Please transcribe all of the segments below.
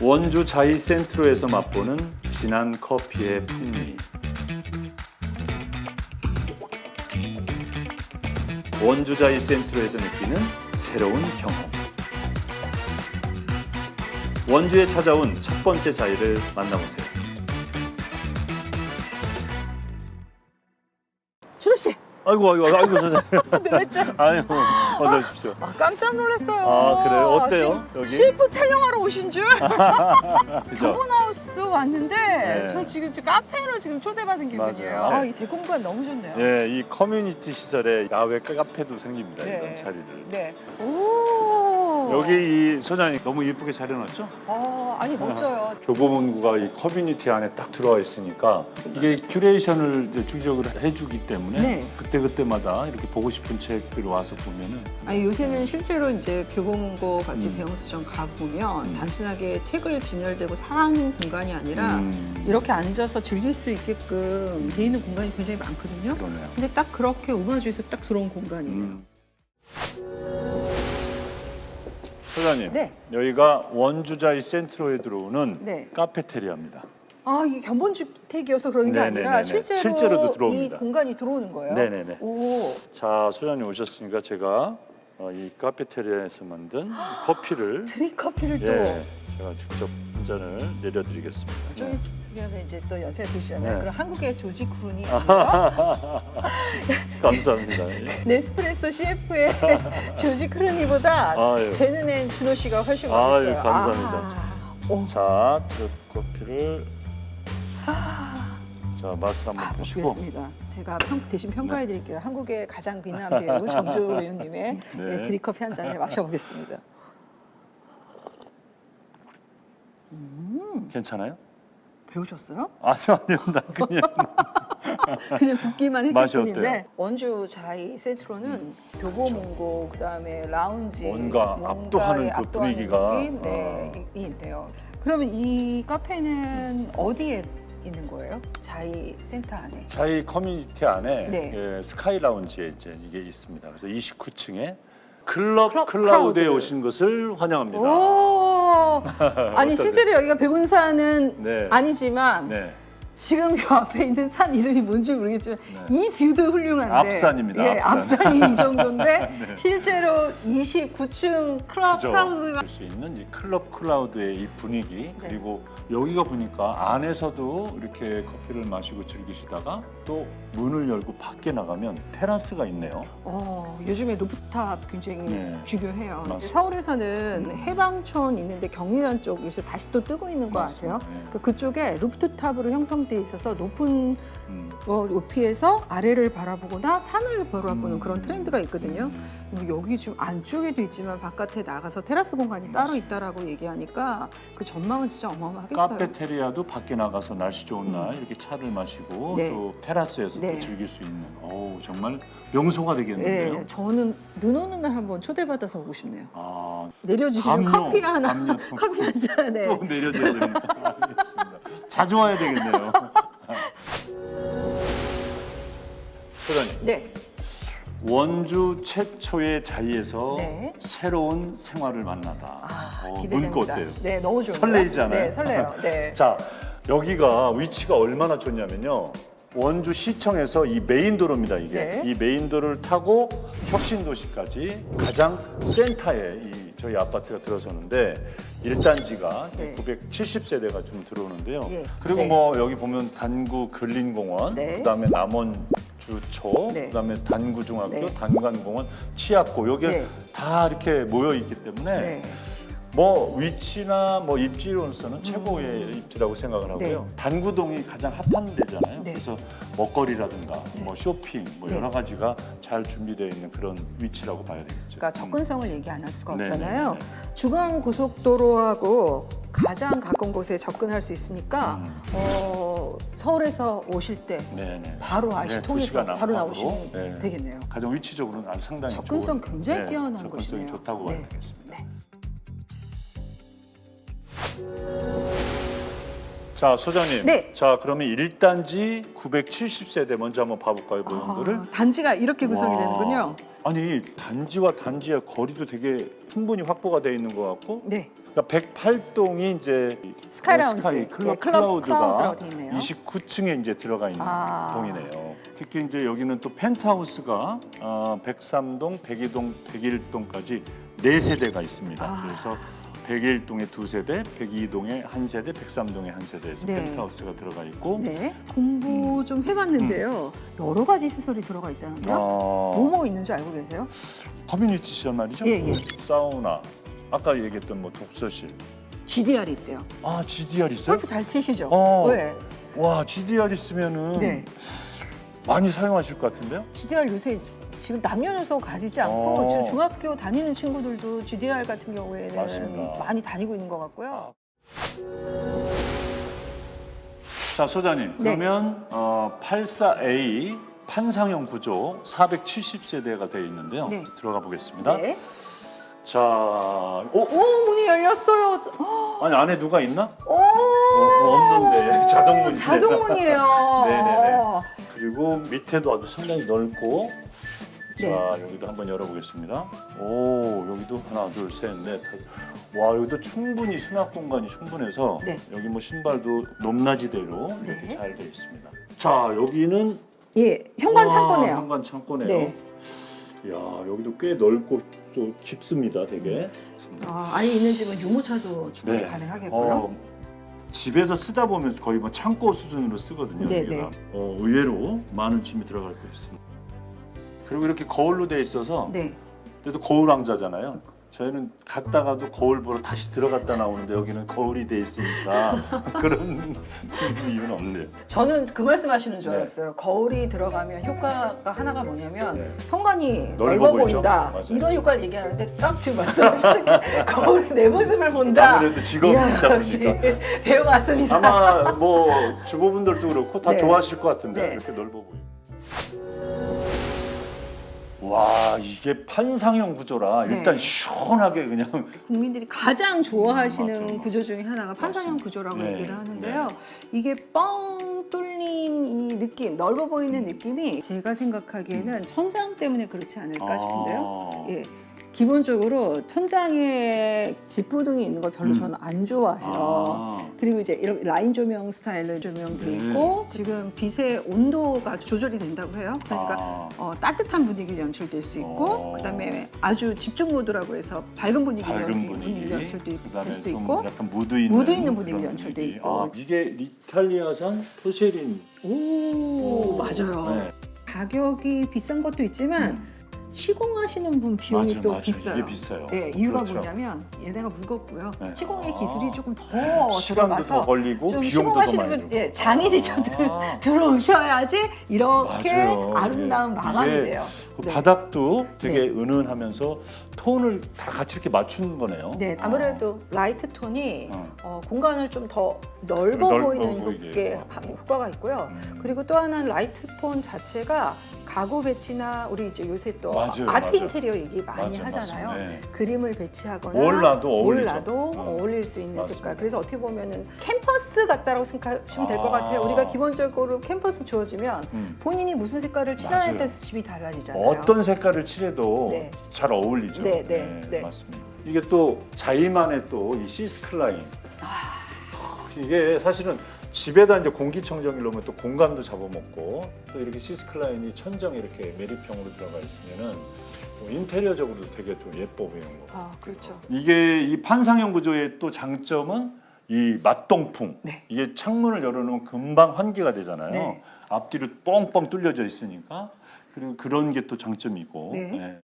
원주 자이 센트로에서 맛보는 진한 커피의 풍미. 원주 자이 센트로에서 느끼는 새로운 경험. 원주에 찾아온 첫 번째 자이를 만나보세요. 아이고 아이고 아이고 선생님. 놀랬죠? 아이고 어서 오십시오. 아, 깜짝 놀랐어요. 아, 그래요? 어때요, 지금 여기? CF 촬영하러 오신 줄? 그죠? 교본하우스 왔는데 네. 저 지금 지금 카페로 지금 초대받은 기분이에요. 맞아요. 아, 네. 이 대공간 너무 좋네요. 예, 이 커뮤니티 시설에 야외 카페도 생깁니다. 네. 이런 자리들. 네. 오. 여기 이 소장이 너무 이쁘게 차려놨죠? 아, 아니 멋져요. 교보문고가 이 커뮤니티 안에 딱 들어와 있으니까 이게 큐레이션을 이제 주기적으로 해주기 때문에 네. 그때 그때마다 이렇게 보고 싶은 책들 와서 보면은 아니 요새는 실제로 이제 교보문고 같이 음. 대형 서점 가 보면 음. 단순하게 책을 진열되고 사는 공간이 아니라 음, 이렇게 앉아서 즐길 수 있게끔 돼 있는 공간이 굉장히 많거든요. 그러네요. 근데 딱 그렇게 우마주에서 딱 들어온 공간이에요. 음. 소장님, 네. 여기가 원주자이 센트로에 들어오는 네. 카페테리아입니다. 아, 이게 견본주택이어서 그런 게 네네네네. 아니라 실제로 실제로도 들어옵니다. 이 공간이 들어오는 거예요. 네네네. 오, 자, 소장님 오셨으니까 제가 어, 이 카페테리아에서 만든 커피를 드립커피를 또 예, 제가 직접 한 잔을 내려드리겠습니다. 좀 네. 있으면 이제 또 연세 드시잖아요. 네. 그럼 한국의 조지 크루니 감사합니다. 예. 네스프레소 CF의 조지 크루니보다 아유. 제 눈엔 준호 씨가 훨씬 아유, 멋있어요. 감사합니다. 아, 오, 자, 드립 커피를 자 맛을 한번 아, 보시고 보겠습니다. 제가 평, 대신 평가해 드릴게요. 한국의 가장 빛난 배우 정조 배우님의 네. 네. 드립커피 한 잔을 마셔보겠습니다. 괜찮아요? 배우셨어요? 아니요, 아니요, 나 그냥 그냥 듣기만 했을 맛이 뿐인데 어때요? 음. 원주 자이 센트로는 교보문고 그다음에 라운지 뭔가 압도하는 그 분위기가, 느낌? 네, 어. 이- 있네요. 그러면 이 카페는 어디에 있는 거예요? 자이 센터 안에. 자이 커뮤니티 안에 네. 예, 스카이 라운지에 이제 이게 있습니다. 그래서 29층에 클럽 클럽 클라우드에 크라우드. 오신 것을 환영합니다. 오, 아니 어떠세요? 실제로 여기가 백운산은 네. 아니지만 네. 지금 요 앞에 있는 산 이름이 뭔지 모르겠지만 이 뷰도 훌륭한데 앞산입니다, 예, 앞산. 앞산이 이 정도인데 네. 실제로 29층 클럽 그죠. 크라우드가 볼수 있는 이 클럽 클라우드의 이 분위기 네. 그리고 여기가 보니까 안에서도 이렇게 커피를 마시고 즐기시다가 또 문을 열고 밖에 나가면 테라스가 있네요. 어, 요즘에 루프탑 굉장히 네. 중요해요. 맞습니다. 서울에서는 음. 해방촌 있는데 경리단 쪽 요새 다시 또 뜨고 있는 거 맞습니다. 아세요? 네. 그 그쪽에 루프탑으로 형성돼 있어서 높은 음. 어, 높이에서 아래를 바라보거나 산을 바라보는 음. 그런 트렌드가 있거든요. 음. 그리고 여기 지금 안쪽에도 있지만 바깥에 나가서 테라스 공간이 따로 있다라고 얘기하니까 그 전망은 진짜 어마어마하겠어요. 카페테리아도 밖에 나가서 날씨 좋은 날 이렇게 차를 마시고 음. 네. 또 테라스에서 네. 또 즐길 수 있는 어우 정말 명소가 되겠는데요. 네, 저는 눈 오는 날 한번 초대받아서 오고 싶네요. 아, 내려주시는 담요, 커피 하나, 담요. 커피 한 잔에. 또 내려줘야 됩니다. 알겠습니다. 자주 와야 되겠네요. 소장님, 네, 원주 최초의 자리에서 네. 새로운 생활을 만나다. 아, 어, 기대됩니다. 문구 어때요? 네, 너무 좋아요. 설레이지 않아요? 네, 설레요. 네. 자, 여기가 위치가 얼마나 좋냐면요. 원주 시청에서 이 메인 도로입니다. 이게 네. 이 메인 도로를 타고 혁신 도시까지 가장 센터에 이 저희 아파트가 들어서는데 1단지가 네. 970세대가 좀 들어오는데요. 예. 그리고 네. 뭐 여기 보면 단구 근린공원, 네. 그다음에 남원 주초, 네. 그다음에 단구중학교, 네. 단관공원, 치약고 여기 네. 다 이렇게 모여 있기 때문에 네. 뭐 위치나 뭐 입지로서는 최고의 입지라고 생각을 하고요. 음. 네. 단구동이 가장 핫한 데잖아요. 네. 그래서 먹거리라든가 뭐 쇼핑 뭐 네. 여러 가지가 잘 준비되어 있는 그런 위치라고 봐야 되겠죠. 그러니까 접근성을 얘기 안 할 수가 네, 없잖아요. 네, 네. 중앙 고속도로하고 가장 가까운 곳에 접근할 수 있으니까 음. 어, 서울에서 오실 때 네, 네. 바로 IC 네, 통해서 시간 바로 안팎으로. 나오시면 네. 되겠네요. 가장 위치적으로는 아주 상당히 접근성 좋은, 굉장히 네, 뛰어난 접근성이 곳이네요. 좋다고 봐야 네. 되겠습니다. 네. 자 소장님, 네. 자 그러면 1단지 970세대 먼저 한번 봐볼까요, 부분들을? 아, 단지가 이렇게 구성이 와. 되는군요. 아니 단지와 단지의 거리도 되게 충분히 확보가 되어 있는 것 같고 네. 그러니까 108동이 이제 스카이 라운지. 스카이 예, 클럽, 클럽 클라우드가 클라우드라고 돼 있네요. 29층에 이제 들어가 있는 아. 동이네요. 특히 이제 여기는 또 펜트하우스가 어, 103동, 102동, 101동까지 네 세대가 있습니다. 아. 그래서 101동에 두 세대, 102동에 한 세대, 103동에 한 세대에서 네. 펜트하우스가 들어가 있고 네, 공부 좀 해봤는데요. 여러 가지 시설이 들어가 있다는데요. 어, 뭐뭐 있는지 알고 계세요? 커뮤니티 시설 말이죠. 예, 예. 사우나, 아까 얘기했던 뭐 독서실. GDR 있대요. 아, GDR 있어요? 골프 잘 치시죠? 어. 네. 와, GDR 있으면은 네. 많이 사용하실 것 같은데요? GDR 요새 지금 남녀노소 가리지 않고 어. 지금 중학교 다니는 친구들도 GDR 같은 경우에는 맞습니다. 많이 다니고 있는 것 같고요. 자, 소장님. 네. 그러면 어, 84A 판상형 구조 470세대가 되어 있는데요. 네. 들어가 보겠습니다. 네. 자, 오, 오 문이 열렸어요. 어, 아니 안에 누가 있나? 오 어, 없는데. 자동문이네요. 자동문이에요. 네네네. 그리고 밑에도 아주 상당히 넓고. 네. 자, 여기도 한번 열어보겠습니다. 오, 여기도 하나, 둘, 셋, 넷. 와, 여기도 충분히 수납 공간이 충분해서 네. 여기 뭐 신발도 높낮이대로 네. 이렇게 잘 되어 있습니다. 자, 여기는 예, 현관 와, 창고네요. 현관 창고네요. 네. 이야, 여기도 꽤 넓고 또 깊습니다, 되게. 아, 아이 있는 집은 유모차도 충분히 네. 가능하겠고요. 어, 집에서 쓰다 보면 거의 뭐 창고 수준으로 쓰거든요. 네, 여기가. 네. 어, 의외로 많은 짐이 들어갈 거 있습니다. 그리고 이렇게 거울로 되어 있어서 네. 그래도 거울 왕자잖아요. 저희는 갔다가도 거울 보러 다시 들어갔다 나오는데 여기는 거울이 돼 있으니까 그런 이유는 없네요. 저는 그 말씀하시는 줄 네. 알았어요. 거울이 들어가면 효과가 하나가 뭐냐면 네. 현관이 넓어 넓어, 보이죠? 보인다. 맞아요. 이런 효과를 얘기하는데 딱 지금 말씀하시는 게 거울이 내 모습을 본다. 아무래도 직업이 이야, 있다 역시 보니까. 배워왔습니다. 아마 뭐 주부분들도 그렇고 다 네. 좋아하실 것 같은데 네. 이렇게 넓어 보여. 와 이게 판상형 구조라 일단 네. 시원하게 그냥 국민들이 가장 좋아하시는 음, 맞아요. 구조 중에 하나가 판상형 맞습니다. 구조라고 네, 얘기를 하는데요. 이게 뻥 뚫린 이 느낌, 넓어 보이는 느낌이 제가 생각하기에는 천장 때문에 그렇지 않을까 싶은데요. 아, 예. 기본적으로 천장에 지푸등이 있는 걸 별로 음. 저는 안 좋아해요. 아, 그리고 이제 이런 라인 조명 스타일로 조명돼 네. 있고 지금 빛의 온도가 조절이 된다고 해요. 그러니까 아, 어, 따뜻한 분위기 연출될 수 있고 어. 그다음에 아주 집중 모드라고 해서 밝은 분위기, 밝은 연- 분위기, 연출도 그다음에 될수좀 있고 약간 무드 있는 무드 있는 분위기 연출돼. 있고. 아, 이게 이탈리아산 포세린 오, 맞아요. 네. 가격이 비싼 것도 있지만 음. 시공하시는 분 비용이 맞아요, 또 맞아요. 비싸요. 이게 비싸요. 네, 이유가 그렇죠. 뭐냐면 얘네가 무겁고요. 네. 시공의 아. 기술이 조금 더 시간도 더 들어가서 걸리고 좀 비용도 더 많이 시공하시는 들고. 분, 예, 장인이셔도 아. 들어오셔야지 이렇게 맞아요. 아름다운 이게- 마감이 이게 돼요. 그 네. 바닥도 되게 은은하면서 톤을 다 같이 이렇게 맞춘 거네요. 네, 아무래도 라이트 톤이 어. 어, 공간을 좀 더 넓어 넓어 보이는 보이게. 게 어. 효과가 있고요. 음. 그리고 또 하나는 라이트 톤 자체가 가구 배치나 우리 이제 요새 또 맞아요, 아트 맞아요. 인테리어 얘기 많이 맞아, 하잖아요. 맞아. 네. 그림을 배치하거나 뭘 놔도 어울리죠. 뭘 놔도 어. 어울릴 수 있는 맞습니다. 색깔. 그래서 어떻게 보면은 캠퍼스 같다라고 생각하시면 될것 아. 같아요. 우리가 기본적으로 캠퍼스 주어지면 음. 본인이 무슨 색깔을 칠하냐에 맞아요. 따라서 집이 달라지잖아요. 어떤 색깔을 칠해도 네. 잘 어울리죠. 네, 네, 네. 맞습니다. 이게 또 자이만의 또 이 시스클라인. 아. 이게 사실은 집에다 이제 공기청정기를 놓으면 또 공간도 잡아먹고 또 이렇게 시스클라인이 천정에 이렇게 매립형으로 들어가 있으면은 뭐 인테리어적으로도 되게 좀 예뻐 보이는 거. 아, 그렇죠. 이게 이 판상형 구조의 또 장점은 이 맞동풍. 네. 이게 창문을 열어놓으면 금방 환기가 되잖아요. 네. 앞뒤로 뻥뻥 뚫려져 있으니까 그리고 그런 게 또 장점이고. 네. 네.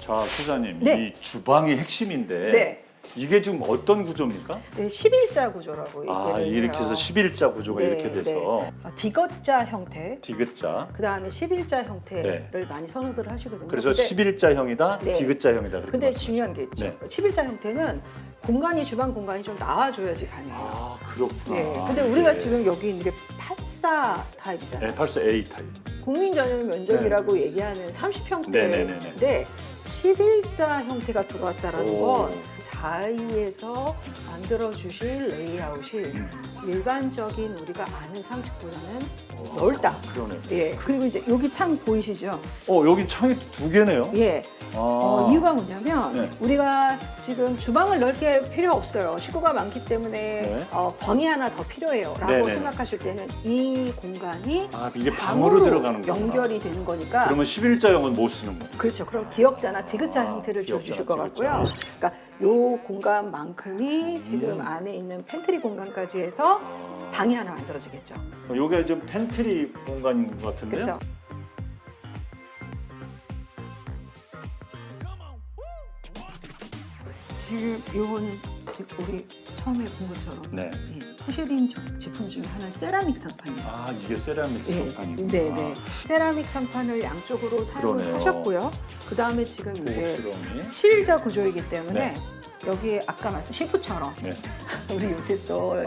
자, 소장님, 네. 이 주방이 핵심인데 네. 이게 지금 어떤 구조입니까? 네, 11자 구조라고 얘기를 아. 이렇게 해서 11자 구조가 네, 이렇게 돼서 네. 아, 디귿자 형태, 디귿자. 그 다음에 11자 형태를 네. 많이 선호들 하시거든요. 그래서 근데, 11자형이다, 네. 디귿자형이다. 그렇게 근데 말씀하시죠. 중요한 게 있죠. 네. 11자 형태는 공간이 주방 공간이 좀 나와줘야지 가능해요. 아, 그렇구나. 네. 근데 우리가 네. 지금 여기 있는 게84 타입이잖아요. 네, 84A 타입. 국민 전용 면적이라고 얘기하는 30평대인데 네, 네, 네, 11자 형태가 들어왔다라는 오. 건 자의에서 만들어 주실 레이아웃이 음. 일반적인 우리가 아는 상식보다는 넓다. 그러네요. 예. 그리고 이제 여기 창 보이시죠? 어 여기 창이 두 개네요. 예. 아. 어, 이유가 뭐냐면 네. 우리가 지금 주방을 넓게 필요 없어요. 식구가 많기 때문에 네. 어, 방이 하나 더 필요해요라고 네네. 생각하실 때는 이 공간이 아 이게 방으로 들어가는 거구나. 연결이 되는 거니까 그러면 11자형은 못 쓰는 거예요. 그렇죠. 그럼 기역자나 디귿자 아, 형태를 기역자나 줘주실 것 같고요. 그러니까 요 공간만큼이 지금 음. 안에 있는 팬트리 공간까지 해서 아. 방이 하나 만들어지겠죠. 요게 좀 팬트리 공간인 것 같은데요. 그렇죠. 지금 요거는 지금 우리 처음에 본 것처럼 네. 예, 포쉐린 조- 제품 중에 하나는 세라믹 상판이에요. 아 이게 세라믹 예, 상판이구나. 네, 네. 세라믹 상판을 양쪽으로 사용을 그러네요. 하셨고요. 그 다음에 지금 이제. 실자 구조이기 때문에 네. 여기에 아까 말씀 셰프처럼 네. 우리 요새 또 아.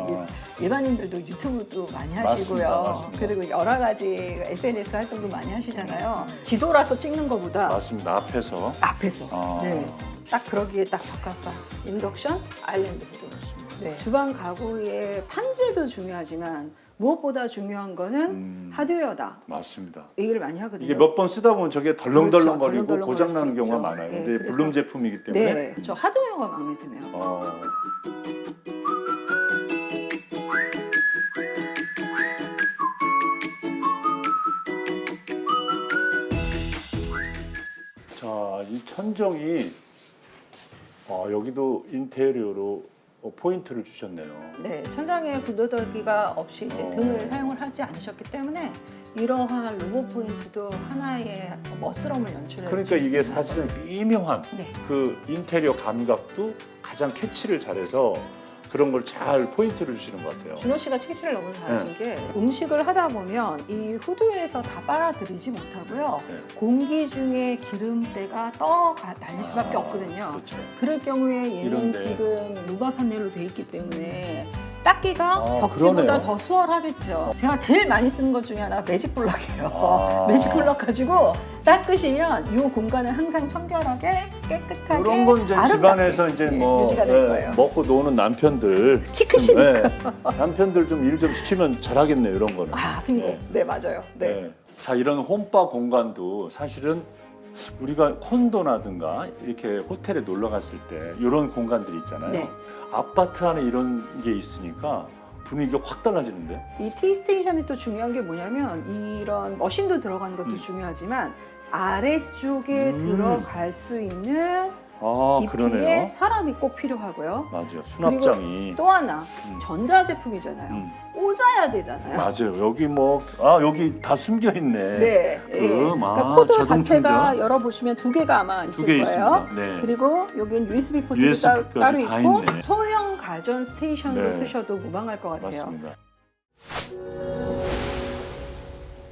일- 일반인들도 유튜브도 많이 맞습니다, 하시고요. 맞습니다. 그리고 여러 가지 SNS 활동도 많이 하시잖아요. 뒤돌아서 찍는 것보다 맞습니다. 앞에서. 앞에서. 아. 네. 딱 그러기에 딱 적합한 인덕션 아일랜드. 네. 주방 가구의 판재도 중요하지만 무엇보다 중요한 거는 음. 하드웨어다. 맞습니다. 얘기를 많이 하거든요. 이게 몇 번 쓰다 보면 저게 덜렁덜렁거리고 그렇죠. 덜렁덜렁 고장 나는 수 경우가 있죠. 많아요. 네, 근데 그래서- 블룸 제품이기 때문에 네, 저 하드웨어가 마음에 드네요. 어, 자, 이 천정이 아, 여기도 인테리어로 어, 포인트를 주셨네요. 네, 천장에 구더더기가 없이 이제 어. 등을 사용을 하지 않으셨기 때문에 이러한 로고 포인트도 하나의 멋스러움을 연출해 그러니까 이게 있는 사실은 미묘한 네. 그 인테리어 감각도 가장 캐치를 잘해서 그런 걸 잘 포인트를 주시는 것 같아요. 준호 씨가 채취를 너무 잘하신 네. 게 음식을 하다 보면 이 후드에서 다 빨아들이지 못하고요. 네. 공기 중에 기름때가 떠 가- 달릴 수밖에 아, 없거든요. 그렇죠. 그럴 경우에 얘는 이런데. 지금 루바 판넬로 돼 있기 때문에 닦기가 아, 벽지보다 그러네요. 더 수월하겠죠. 제가 제일 많이 쓰는 것 중에 하나 매직 블럭이에요. 아. 매직 블럭 가지고 닦으시면 이 공간을 항상 청결하게 깨끗하게 이런 건 이제 아름답게, 집안에서 이제 예, 뭐 유지가 될 예, 거예요. 먹고 노는 남편들 키 크시니까. 네, 남편들 좀 일 좀 시키면 잘하겠네요 이런 거는. 아, 빙고. 네. 네, 맞아요. 네. 네. 자 이런 홈바 공간도 사실은 우리가 콘도나든가 이렇게 호텔에 놀러 갔을 때 이런 공간들이 있잖아요. 네. 아파트 안에 이런 게 있으니까 분위기가 확 달라지는데. 이 T스테이션이 또 중요한 게 뭐냐면 이런 머신도 들어가는 것도 음. 중요하지만 아래쪽에 음. 들어갈 수 있는 아 깊이의 그러네요. 사람이 꼭 필요하고요. 맞아요. 수납장이. 또 하나 음. 전자 제품이잖아요. 음, 꽂아야 되잖아요. 맞아요. 여기 뭐 아 여기 다 숨겨 있네. 네. 예. 음, 아, 그러니까 코드 자동 자체가 충전. 열어 보시면 두 개가 아마 있을 두개 거예요. 있습니다. 네. 그리고 여기는 USB 포트도 USB 따로, 까지 따로 다 있고 있네. 소형 가전 스테이션으로 네. 쓰셔도 무방할 것 같아요. 맞습니다.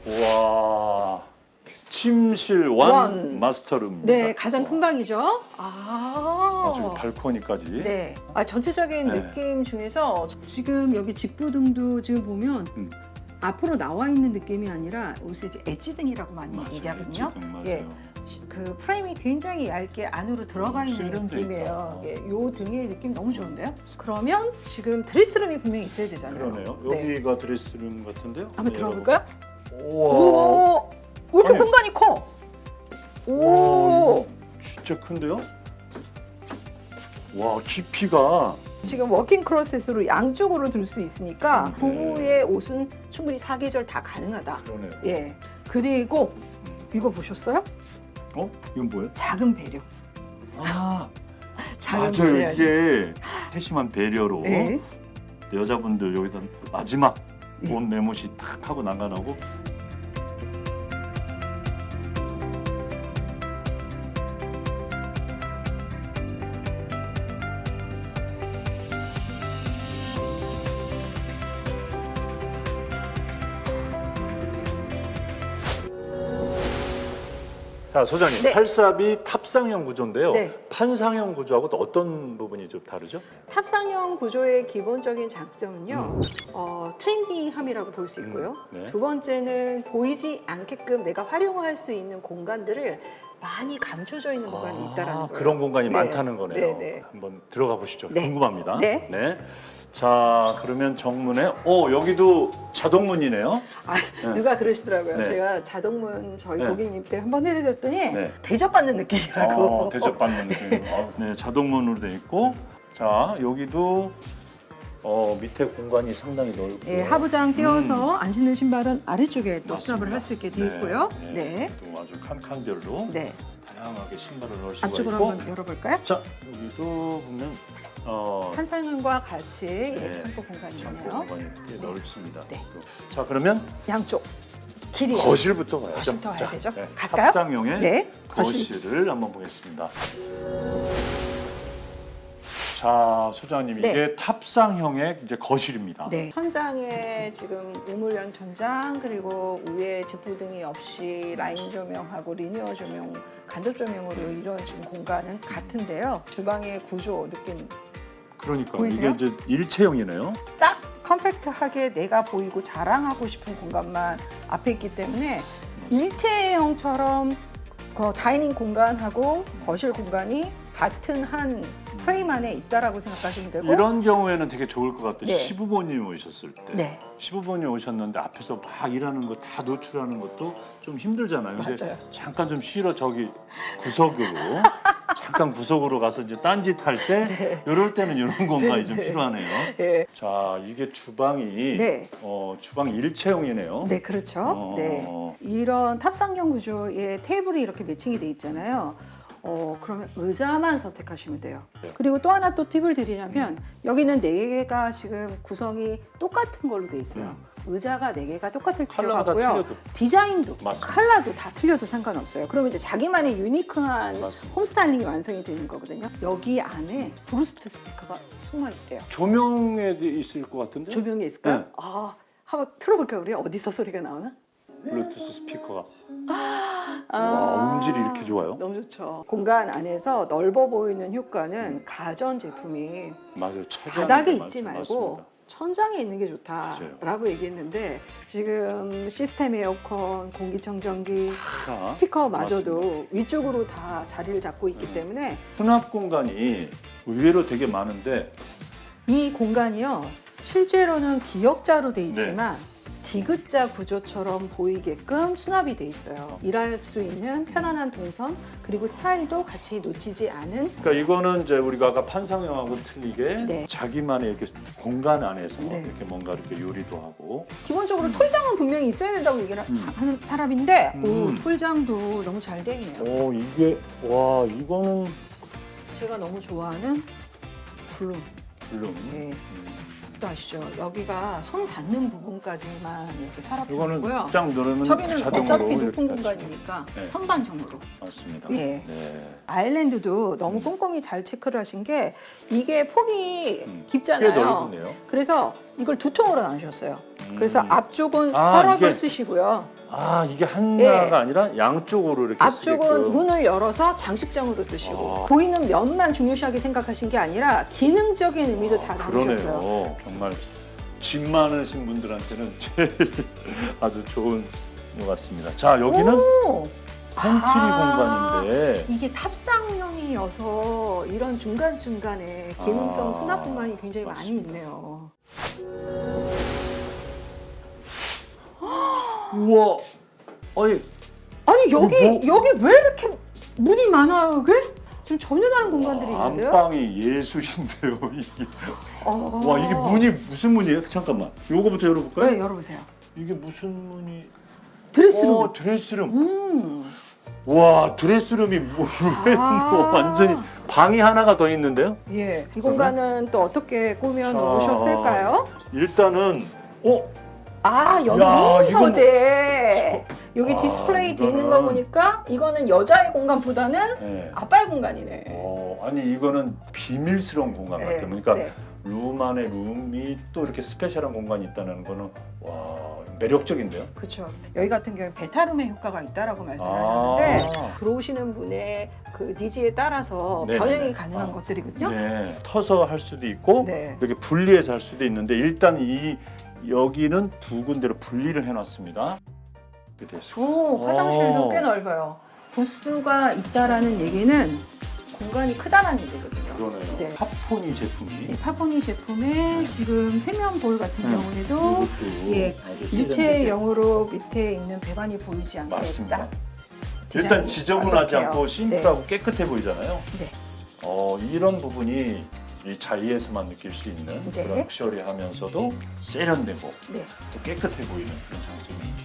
와 침실 완, 완. 마스터룸입니다. 네, 가장 큰 방이죠. 아, 아, 저기 발코니까지. 네. 아, 전체적인 네. 느낌 중에서 지금 여기 직부등도 지금 보면 음. 앞으로 나와 있는 느낌이 아니라 요새 이제 엣지등이라고 많이 맞아요. 얘기하거든요. 지금 맞아요. 예. 그 프레임이 굉장히 얇게 안으로 들어가 음, 있는 느낌이에요. 있다. 예, 요 등의 느낌 너무 좋은데요? 그러면 지금 드레스룸이 분명히 있어야 되잖아요. 그러네요. 네. 여기가 드레스룸 같은데요? 한번 네, 들어가 볼까요? 우와. 오, 진짜 큰데요? 와 깊이가 지금 워킹 크로셋으로 양쪽으로 들 수 있으니까 네. 부부의 옷은 충분히 사계절 다 가능하다. 그러네요. 예. 그리고 음. 이거 보셨어요? 어? 이건 뭐예요? 작은 배려. 아 작은 맞아요. 배려. 이게 세심한 배려로 예. 여자분들 여기다 마지막 네. 옷 매못이 탁 하고 나가나고 자 소장님 네. 팔삽이 탑상형 구조인데요. 네. 판상형 구조하고 또 어떤 부분이 좀 다르죠? 탑상형 구조의 기본적인 장점은요, 어, 트렌디함이라고 볼 수 있고요. 음, 네. 두 번째는 보이지 않게끔 내가 활용할 수 있는 공간들을 많이 감춰져 있는 공간이 있다라는 거예요. 아, 그런 공간이 네. 많다는 거네요. 네, 네. 한번 들어가 보시죠. 네. 궁금합니다. 네. 자, 그러면 정문에 어, 여기도 자동문이네요. 아, 네. 누가 그러시더라고요. 네. 제가 자동문 저희 네. 고객님 때 한번 해드렸더니 네. 대접받는 느낌이라고. 어, 대접받는 느낌. 어, 네, 자동문으로 돼 있고. 자, 여기도 어, 밑에 공간이 상당히 넓고. 예, 하부장 띄워서 안 신는 신발은 아래쪽에 또 수납을 할 수 있게 돼 네, 있고요. 네. 네. 또 아주 칸칸별로 네. 다양하게 신발을 넣을 수가 앞쪽으로 있고. 한번 열어볼까요? 자, 여기도 보면 어, 판상형과 같이 예, 네. 창고 창고 공간이네요. 공간이 꽤 넓습니다. 네. 자, 그러면 양쪽 길이 거실부터 가야죠. 거실부터 가야 자, 되죠. 네, 갈까요? 합상형의 네, 거실. 거실을 한번 보겠습니다. 자, 소장님 네. 이게 탑상형의 이제 거실입니다. 네. 천장에 지금 우물연 천장 그리고 위에 지푸등이 없이 라인 조명하고 리니어 조명, 간접 조명으로 이루어진 공간은 같은데요. 주방의 구조 느낌 그러니까 보이세요? 이게 이제 일체형이네요. 딱 컴팩트하게 내가 보이고 자랑하고 싶은 공간만 앞에 있기 때문에 일체형처럼 그 다이닝 공간하고 거실 공간이 같은 한 프레임 안에 있다라고 생각하시면 되고 이런 경우에는 되게 좋을 것 같아요. 네. 시부모님 오셨을 때. 네. 시부모님 오셨는데 앞에서 막 일하는 거 다 노출하는 것도 좀 힘들잖아요. 근데 맞아요. 잠깐 좀 쉬러 저기 구석으로 잠깐 구석으로 가서 이제 딴짓 할 때 이럴 때는 이런 공간이 좀 네. 필요하네요. 네. 자, 이게 주방이 네. 어, 주방 일체형이네요. 네, 그렇죠. 어. 네. 이런 탑상형 구조의 테이블이 이렇게 매칭이 돼 있잖아요. 어, 그러면 의자만 선택하시면 돼요. 네. 그리고 또 하나 또 팁을 드리냐면 여기는 네 개가 지금 구성이 똑같은 걸로 돼 있어요. 의자가 네 개가 똑같을 필요가 음. 컬러가 다 없고요. 틀려도. 디자인도 맞습니다. 컬러도 다 틀려도 상관없어요. 그러면 이제 자기만의 유니크한 맞습니다. 홈 스타일링이 완성이 되는 거거든요. 여기 안에 브루스트 스피커가 숨어 있대요. 조명에 있을 것 같은데? 조명이 있을까요? 네. 아, 한번 틀어볼까요? 우리 어디서 소리가 나오나? 블루투스 스피커가. 아. 와, 음질이 이렇게 좋아요? 너무 좋죠. 공간 안에서 넓어 보이는 효과는 가전 제품이 맞아요. 차지하는 바닥에 게 있지 맞- 말고 맞습니다. 천장에 있는 게. 좋다라고 얘기했는데 지금 시스템 에어컨, 공기청정기, 자, 스피커마저도 위쪽으로 다 자리를 잡고 있기 네. 때문에 수납 공간이 의외로 되게 많은데 이 공간이요 실제로는 기역자로 돼 네. 있지만 디귿자 구조처럼 보이게끔 수납이 돼 있어요. 일할 수 있는 편안한 동선 그리고 스타일도 같이 놓치지 않은 그러니까 이거는 이제 우리가 아까 판상형하고 틀리게 네. 자기만의 이렇게 공간 안에서 네. 이렇게 뭔가 이렇게 요리도 하고 기본적으로 톨장은 분명히 있어야 된다고 얘기를 음. 하는 사람인데 음. 오, 톨장도 너무 잘 돼 있네요. 오 이게 와 이거는 제가 너무 좋아하는 블룸. 물론 네. 음, 또 아시죠? 여기가 손 닿는 부분까지만 이렇게 이거는 살아있고요. 쫙 누르면 저기는 자동으로 어차피 이렇게 높은. 공간이니까 네. 선반형으로. 맞습니다. 예. 네. 아일랜드도 음. 너무 꼼꼼히 잘 체크를 하신 게 이게 폭이 음, 꽤 깊잖아요. 넓네요. 그래서 이걸 두 통으로 나누셨어요. 음. 그래서 앞쪽은 아, 서랍을 이게- 쓰시고요. 아 이게 하나가 예. 아니라 양쪽으로 이렇게 앞쪽은 쓰게끔. 문을 열어서 장식장으로 쓰시고 아. 보이는 면만 중요시하게 생각하신 게 아니라 기능적인 의미도 다 담으셨어요. 그러네요. 정말 짐 많으신 분들한테는 제일 아주 좋은 것 같습니다. 자 여기는 오! 팬트리 아. 공간인데 이게 탑상형이어서 이런 중간 중간에 기능성 아, 수납 공간이 굉장히 맞습니다. 많이 있네요. 우와 아니 아니 여기 뭐- 여기 왜 이렇게 문이 많아요, 이게? 지금 전혀 다른 공간들이 와, 있는데요. 안방이 예술인데요 이게 어. 와 이게 문이 무슨 문이에요? 잠깐만 요거부터 열어볼까요? 네, 열어보세요. 이게 무슨 문이 드레스룸. 어 드레스룸 음. 와 드레스룸이 뭐, 왜 아. 뭐 완전히 방이 하나가 더 있는데요? 예. 이 공간은 또 어떻게 꾸며 자. 놓으셨을까요? 일단은 어 아 여기 야, 이건- 소재. 여기 아, 디스플레이 돼 있는 이거는- 거 보니까 이거는 여자의 공간보다는 네. 아빠의 공간이네. 어, 아니 이거는 비밀스러운 공간 네, 같아요. 그러니까 네. 룸 안에 룸이 또 이렇게 스페셜한 공간이 있다는 거는 와 이거 매력적인데요. 그렇죠. 여기 같은 경우에 베타룸의 효과가 있다라고 말씀을 아. 들어오시는 분의 그 니즈에 따라서 네네네. 변형이 가능한 아. 것들이거든요. 네. 터서 할 수도 있고 네. 이렇게 분리해서 할 수도 있는데 일단 이 여기는 두 군데로 분리를 해놨습니다. 이렇게 돼 있어요. 오, 화장실도 오. 꽤 넓어요. 부스가 있다라는 얘기는 공간이 크다라는 얘기거든요. 그러네요. 네. 파포니 제품이 네, 파포니 제품의 지금 세면 볼 같은 네. 경우에도 이것도 예, 아주 일체형으로 밑에 있는 배관이 보이지 않게 맞습니다. 딱 일단 디자인이 지저분하지 완벽해요. 않고 심플하고 깨끗해 보이잖아요. 네. 어, 이런 부분이 이 자이에서만 느낄 수 있는 네. 그런 럭셔리하면서도 세련되고 네. 또 깨끗해 보이는 그런 장점입니다.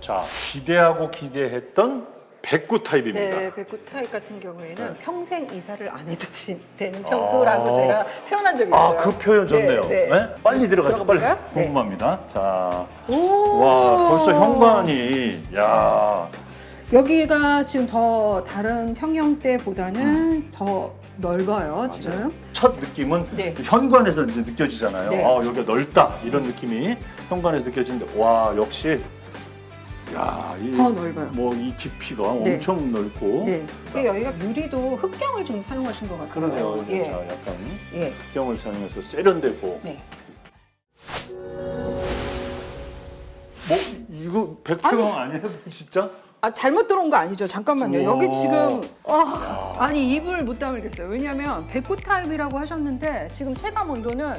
자, 기대하고 기대했던 백구 타입입니다. 네, 백구 타입 같은 경우에는 네. 평생 이사를 안 해도 되- 되는 평소라고 아. 제가 표현한 적이 있어요. 아, 그 표현 좋네요. 네, 네. 빨리 들어가죠. 빨리. 들어가 볼까요? 네. 궁금합니다. 자, 오. 와, 벌써 현관이 야, 여기가 지금 더 다른 평형 때보다는 더 넓어요, 지금. 첫 느낌은 네. 현관에서 이제 느껴지잖아요. 네. 아, 여기가 넓다 이런 느낌이 현관에서 느껴지는데 와 역시 야, 이, 더 넓어요. 뭐 이 깊이가 네. 엄청 넓고 네. 그리고 여기가 유리도 흑경을 지금 사용하신 것 같아요. 그러네요. 예. 자, 약간 예. 흑경을 사용해서 세련되고 네. 뭐 이거 백평 아니 에요, 진짜? 아 잘못 들어온 거 아니죠? 잠깐만요. 우와. 여기 지금 아, 아니 입을 못 다물겠어요. 왜냐하면 백구 타입이라고 하셨는데 지금 체감 온도는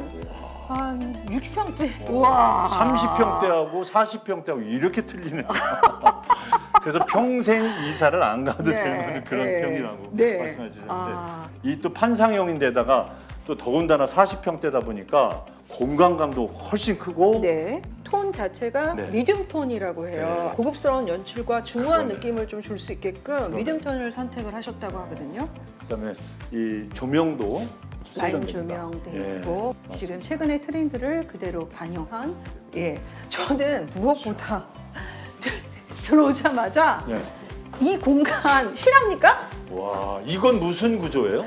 한 60평대. 우와. 30평대하고 40평대하고 이렇게 틀리네요. 그래서 평생 이사를 안 가도 네, 되는 그런 네. 평이라고 네. 말씀하셨는데 아. 이 또 판상형인데다가 또 더군다나 40평대다 보니까 공간감도 훨씬 크고 네. 톤 자체가 네. 미디움 톤이라고 해요. 네. 고급스러운 연출과 중후한 그러네. 느낌을 좀 줄 수 있게끔 미디움 톤을 선택을 하셨다고 하거든요. 그다음에 이 조명도 라인. 조명돼 예, 있고. 지금 최근의 트렌드를 그대로 반영한 예 저는 무엇보다 들어오자마자 예. 이 공간 실합니까? 와 이건 무슨 구조예요?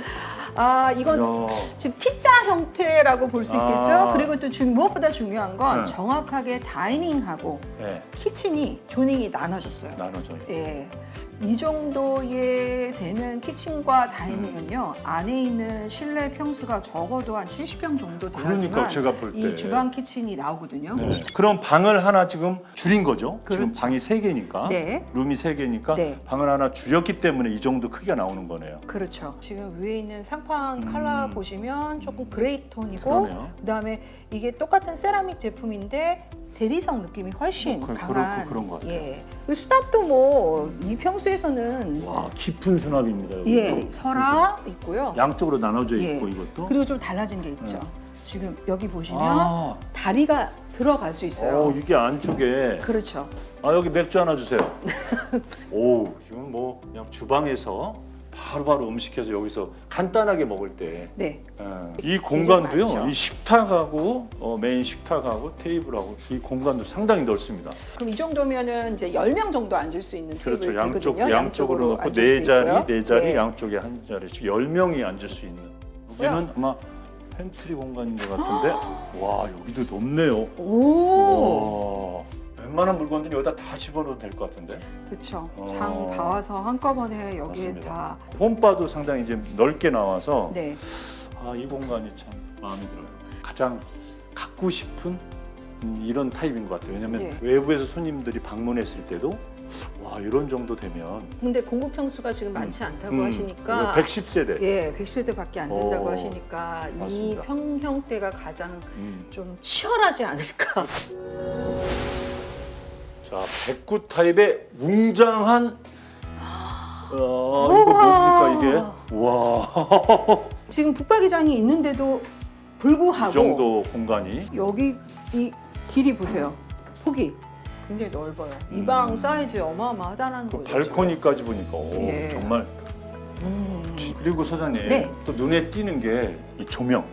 아 이건 야, 지금 T자 형태라고 볼 수 있겠죠. 아. 그리고 또 중- 무엇보다 중요한 건 네. 정확하게 다이닝하고 예, 키친이 조닝이 나눠졌어요. 나눠져요. 예. 이 정도의 되는 키친과 다이닝은요 안에 있는 실내 평수가 적어도 한 70평 정도 그러니까 돼야지만 제가 볼 때. 이 주방 키친이 나오거든요. 네. 그럼 방을 하나 지금 줄인 거죠? 지금 그렇죠. 방이 세 개니까. 네. rum이 세 개니까 네. 방을 하나 줄였기 때문에 이 정도 크기가 나오는 거네요. 그렇죠. 지금 위에 있는 상판 음. 컬러 보시면 조금 그레이 톤이고 그러네요. 그다음에 이게 똑같은 세라믹 제품인데 대리석 느낌이 훨씬 뭐 그- 강한 그렇고 그런 것 같아요. 예. 그리고 수납도 뭐 이 평수에서는 와 깊은 수납입니다. 여기. 예 서랍 있고요. 양쪽으로 나눠져 예. 있고 이것도. 그리고 좀 달라진 게 있죠. 네. 지금 여기 보시면 아, 다리가 들어갈 수 있어요. 어, 이게 안쪽에 그렇죠. 아 여기 맥주 하나 주세요. 오 이건 뭐 그냥 주방에서 바로바로 음식해서 여기서 간단하게 먹을 때. 네. 예. 이 공간도요. 많죠. 이 식탁하고 어, 메인 식탁하고 테이블하고 이 공간도 상당히 넓습니다. 그럼 이 정도면은 이제 10명 정도 앉을 수 있는 그렇죠. 테이블 양쪽 되거든요. 양쪽으로 놓고 앉을 네수 자리 있고요. 네 자리 네. 양쪽에 한 자리씩 열 명이 앉을 수 있는. 여기는 아마 팬트리 공간인 것 같은데 와 여기도 높네요. 오. 와 웬만한 물건들이 여기다 다 집어넣어도 될 것 같은데. 그렇죠. 어. 장 다 와서 한꺼번에 여기에 맞습니다. 다 홈바도 상당히 이제 넓게 나와서 네. 아 이 공간이 참 마음에 들어요. 가장 갖고 싶은 음, 이런 타입인 것 같아요. 왜냐하면 네. 외부에서 손님들이 방문했을 때도 와 이런 정도 되면 근데 공급 평수가 지금 많지 않다고 음, 하시니까 110세대. 예, 100세대밖에 안 된다고 어, 하시니까 이 맞습니다. 평형대가 가장 음. 좀 치열하지 않을까. 자, 백구 타입의 웅장한 어, 이거 우와. 뭡니까 이게? 와, 지금 붙박이장이 있는데도 이 불구하고 정도 공간이 여기 이 길이 보세요. 폭이 굉장히 넓어요. 이 방 음. 사이즈 어마어마하다는 그 거죠. 발코니까지 보니까 오, 예. 정말 음. 그리고 소장님 네. 또 눈에 띄는 게 이 조명.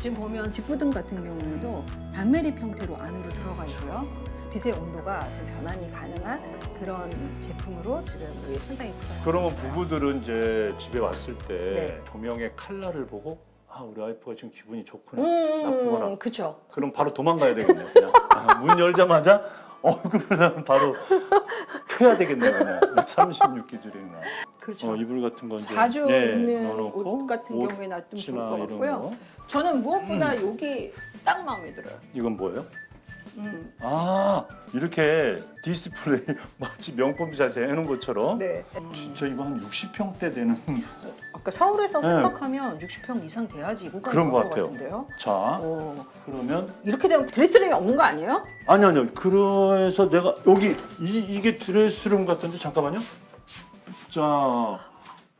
지금 보면 직부등 같은 경우에도 반매립 형태로 안으로 들어가 있고요. 빛의 온도가 지금 변환이 가능한 그런 제품으로 지금 우리 천장이 구성이 그러면 부부들은 이제 집에 왔을 때 네. 조명의 칼라를 보고 아 우리 와이프가 지금 기분이 좋구나 음, 나쁘거나 그렇죠. 그럼 바로 도망가야 되겠네요. 그냥 아, 문 열자마자 얼굴을 바로 켜야 되겠네요. 그냥 36기 줄이나 그렇죠. 어, 이불 같은 건 이제, 자주 예, 입는 넣어놓고 옷 같은 경우에 놔두면 좋을 것 이런 같고요. 거. 저는 무엇보다 여기 딱 마음에 들어요. 이건 뭐예요? 음, 아 이렇게 디스플레이 마치 명품 샷에 해놓은 것처럼 네. 진짜 이거 한 60평대 되는 아까 서울에서 네. 생각하면 60평 이상 돼야지 공간이 그런 것 같아요. 같은데요. 자 오, 그러면 이렇게 되면 드레스룸이 없는 거 아니에요? 아니 아니요 그래서 내가 여기 이, 이게 드레스룸 같은데 잠깐만요 자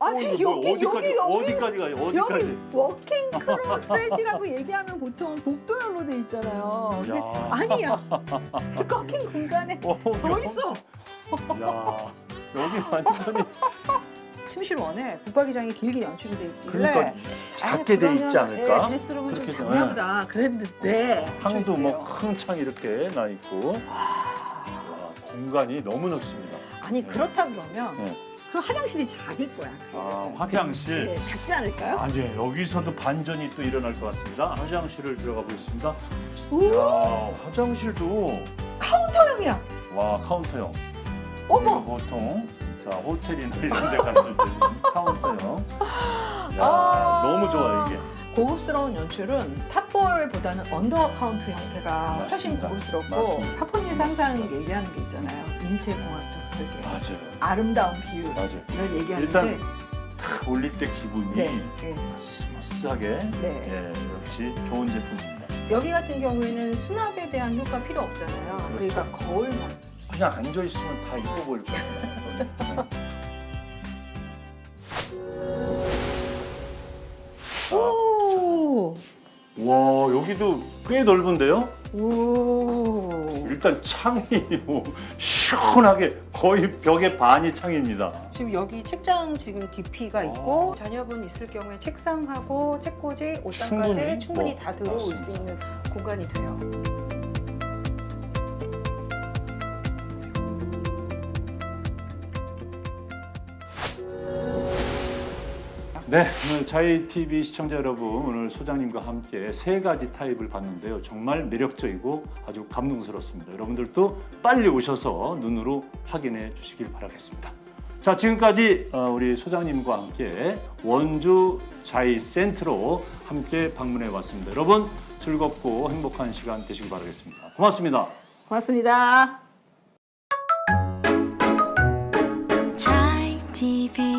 아니 어, 이거 뭐 여기 어디까지 여기 여기 어디까지 가요 어디까지 여기 워킹 크로셋이라고 얘기하면 보통 복도열로 돼 있잖아요. 근데 야. 아니야. 꺾인 공간에 어, 더 있어. 야 여기 완전히 침실 원에 붙박이장이 길게 연출이 돼 있길래 그러니까 작게 돼 있지 않을까? 예, 드레스룸은 좀 그렇게 작나 돼. 보다 그랬는데 창도 글쎄요. 뭐큰 창 이렇게 나 있고 와, 공간이 너무 넓습니다. 아니 그렇다 그러면 네. 그럼 화장실이 작을 거야. 아, 화장실. 네, 작지 않을까요? 아니 여기서도 반전이 또 일어날 것 같습니다. 화장실을 들어가 보겠습니다. 오, 야 화장실도 카운터형이야. 와 카운터형. 어머. 보통 자 호텔이나 이런 데 갔을 때 카운터형. 야 아. 너무 좋아 이게. 고급스러운 연출은 탑볼보다는 언더 카운트 형태가 훨씬 맞습니다. 고급스럽고 맞습니다. 파포니에서 항상 얘기하는 게 있잖아요. 인체공학적 설계, 맞아요. 아름다운 비율 맞아요. 이걸 얘기하는데 일단 탁 올릴 때 기분이 네, 네, 스무스하게 네. 예, 역시 좋은 제품입니다. 여기 같은 경우에는 수납에 대한 효과 필요 없잖아요. 그러니까 그렇죠. 거울만 그냥 앉아 있으면 다 이뻐 보일 것 같아요. 와 여기도 꽤 넓은데요? 오. 일단 창이 뭐 시원하게 거의 벽의 반이 창입니다. 지금 여기 책장 지금 깊이가 있고 자녀분 있을 경우에 책상하고 책꽂이, 옷장까지 충분히? 충분히, 뭐, 다 들어올 맞습니다. 수 있는 공간이 돼요. 네, 오늘 자이 TV 시청자 여러분 오늘 소장님과 함께 세 가지 타입을 봤는데요. 정말 매력적이고 아주 감동스럽습니다. 여러분들도 빨리 오셔서 눈으로 확인해 주시길 바라겠습니다. 자, 지금까지 어, 우리 소장님과 함께 원주 자이 센트로 함께 방문해 왔습니다. 여러분 즐겁고 행복한 시간 되시길 바라겠습니다. 고맙습니다. 고맙습니다. TV